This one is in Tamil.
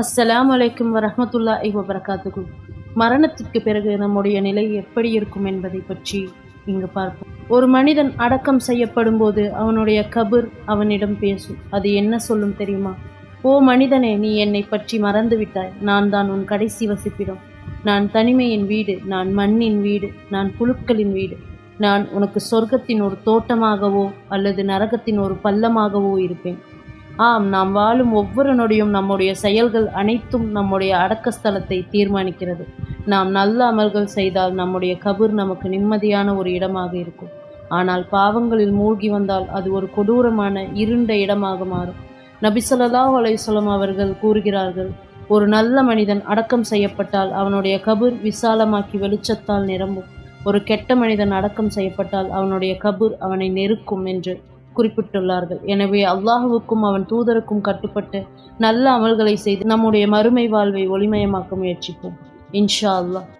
அஸ்ஸலாமு அலைக்கும் வரஹ்மத்துல்லாஹி வபரகாத்துகு மரணத்திற்கு பிறகு நம்முடைய நிலை எப்படி இருக்கும் என்பதை பற்றி இங்கு பார்ப்போம். ஒரு மனிதன் அடக்கம் செய்யப்படும் போது அவனுடைய கபர் அவனிடம் பேசும். அது என்ன சொல்லும் தெரியுமா? ஓ மனிதனே நீ என்னை பற்றி மறந்து விட்டாய். நான் தான் உன் கடைசி வசிப்பிடம். நான் தனிமையின் வீடு நான் மண்ணின் வீடு நான் புழுக்களின் வீடு. நான் உனக்கு சொர்க்கத்தின் ஒரு தோட்டமாகவோ அல்லது நரகத்தின் ஒரு பள்ளமாகவோ இருப்பேன். ஆம் நாம் வாழும் ஒவ்வொரு நொடியும் நம்முடைய செயல்கள் அனைத்தும் நம்முடைய அடக்கஸ்தலத்தை தீர்மானிக்கிறது. நாம் நல்ல அமல்கள் செய்தால் நம்முடைய கபூர் நமக்கு நிம்மதியான ஒரு இடமாக இருக்கும். ஆனால் பாவங்களில் மூழ்கி வந்தால் அது ஒரு கொடூரமான இருண்ட இடமாக மாறும். நபிசல்லா அலைசலம் அவர்கள் கூறுகிறார்கள் ஒரு நல்ல மனிதன் அடக்கம் செய்யப்பட்டால் அவனுடைய கபூர் விசாலமாக்கி வெளிச்சத்தால் நிரம்பும். ஒரு கெட்ட மனிதன் அடக்கம் செய்யப்பட்டால் அவனுடைய கபூர் அவனை நெருக்கும் என்று குறிப்பிட்டுள்ளார்கள். எனவே அல்லாஹுவுக்கும் அவன் தூதருக்கும் கட்டுப்பட்டு நல்ல அமல்களை செய்து நம்முடைய மறுமை வாழ்வை ஒளிமயமாக்க முயற்சிப்போம். இன்ஷா அல்லாஹ்.